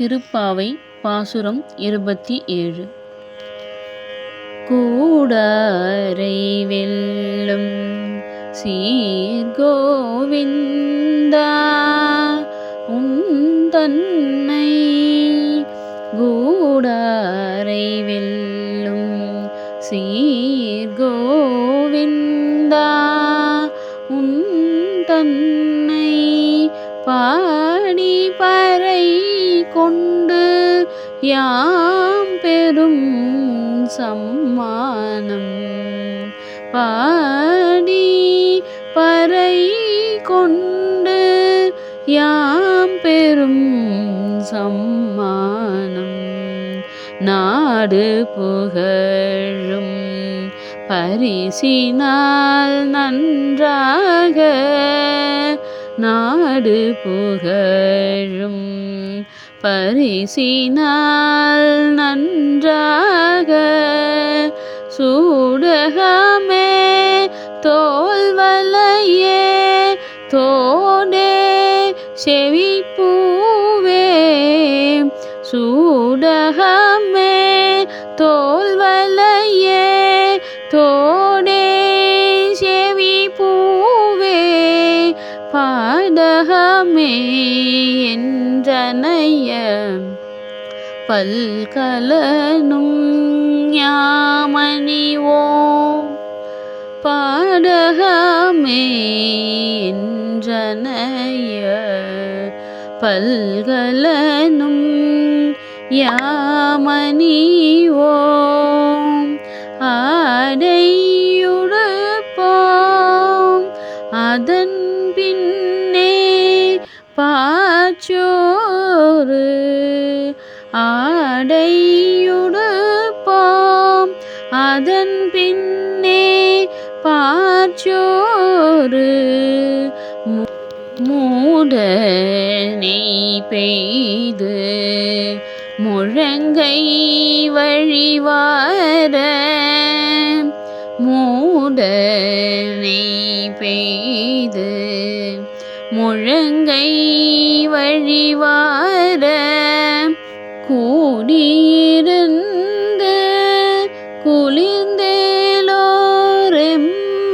திருப்பாவை பாசுரம் இருபத்தி ஏழு. கூடாரை வெல்லும் சீர்கோவிந்தா உந்தன்னை கூடாரை வெல்லும் சீர்கோவிந்தா உந்தன்னை பாடி பா கொண்டு யாம் பெரும் சம்மானம். பாடி பறை கொண்டு யாம் பெரும் சம்மானம். நாடு புகழும் பரிசினால் நன்றாக நான் நாடு புகழும். பரிசினால் நன்றாக சூடகமே தோல்வலையே தோடே செவிப்பூவே சூடக உலகமே என்றனைய பல்கலனும் ஞாமணிவோம் பாடகமே என்றனைய பல்கலனும் யாமணிவோம் ஆ சோறு ஆடையுடுப்போம். அதன் பின்னே பார்ச்சோறு. மூடனை பெய்து முழங்கை வழிவார மூடனை பெய்து முழங்கை வழிவார கூடியிருந்து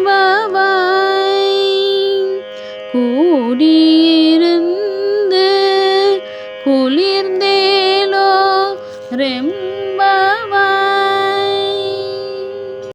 குளிர்ந்தேலோரெம்பவாய் கூடியிருந்து குளிர்ந்தேலோ ரெம்ப